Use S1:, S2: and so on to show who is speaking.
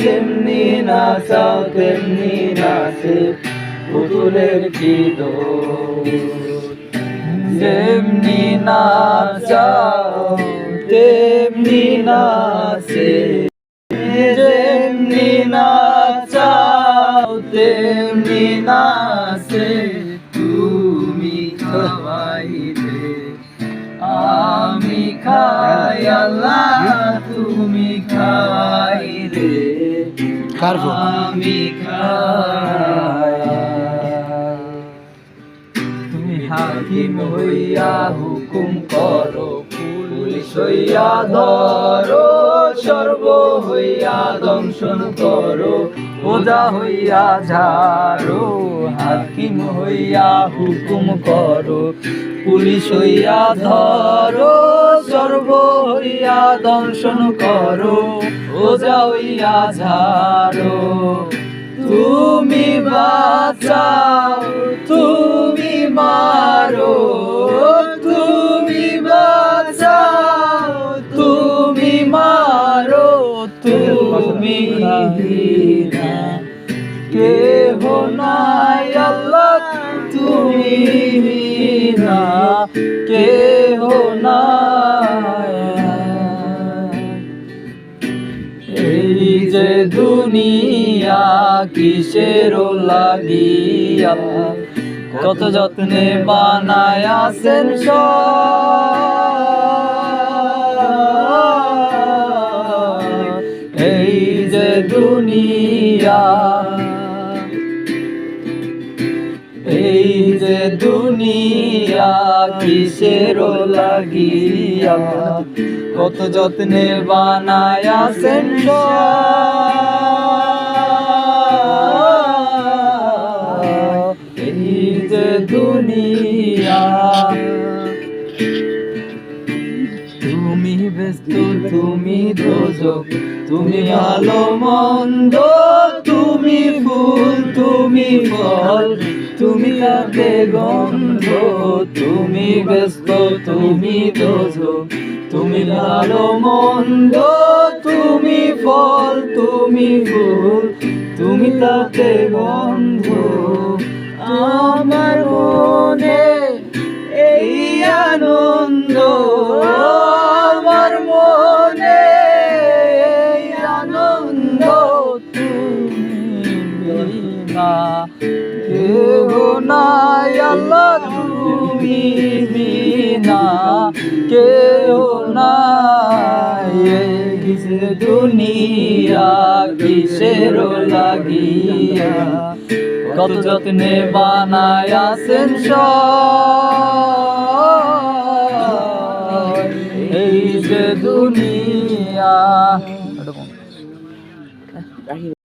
S1: যেমনি নাচাও, তেমনি নাচে, পুতুলের কি যেমনি নাচাও, তেমনি নাচে, যেমনি নাচাও, তেমনি নাচে, তুমি খাওয়াইলে, আমি খাই আল্লাহ।
S2: কার?
S1: তুমি হাকিম হইয়া হুকুম করো, পুলিশ হইয়া ধরো, সর্ব হইয়া দংশন করো ওজা হইয়া ঝাড়ো, হাকিম হইয়া হুকুম করো, পুলিশ হইয়া ধরো সর্ব হইয়া দংশন করো, ওজা হইয়া ঝাড়ো তুমি বাঁচাও, তুমি মারো, তুমি বাঁচাও, তুমি মারো, তুমি। কেহ নাই আল্লাহ, তুমি হীরা। কেহ দুনিয়া কিসের লাগিয়া, কত যত্নে বানায় আসেন এই যে দুনিয়া, এই যে দুনিয়া কিসের লাগিয়া, কত যত্নে বানায় আসেন দুনিয়া তুমি ব্যস্ত তুমি দোজক তুমি আলো মন্দ তুমি ফুল, তুমি ফল, তুমি কাকে গন্ধ, তুমি ব্যস্ত তুমি দোজক তুমি ভালো মন্দ, তুমি ফল, তুমি ফুল, তুমি তাতে গন্ধ। আমার মনে, আনন্দ তুমি কেহ নাই, আল্লাহ তুমি বিনা, কেহ নাই দুনিয়া কিসের লাগিয়া কত যত্নে বানায় আসেন সব। এই যে দুনিয়া।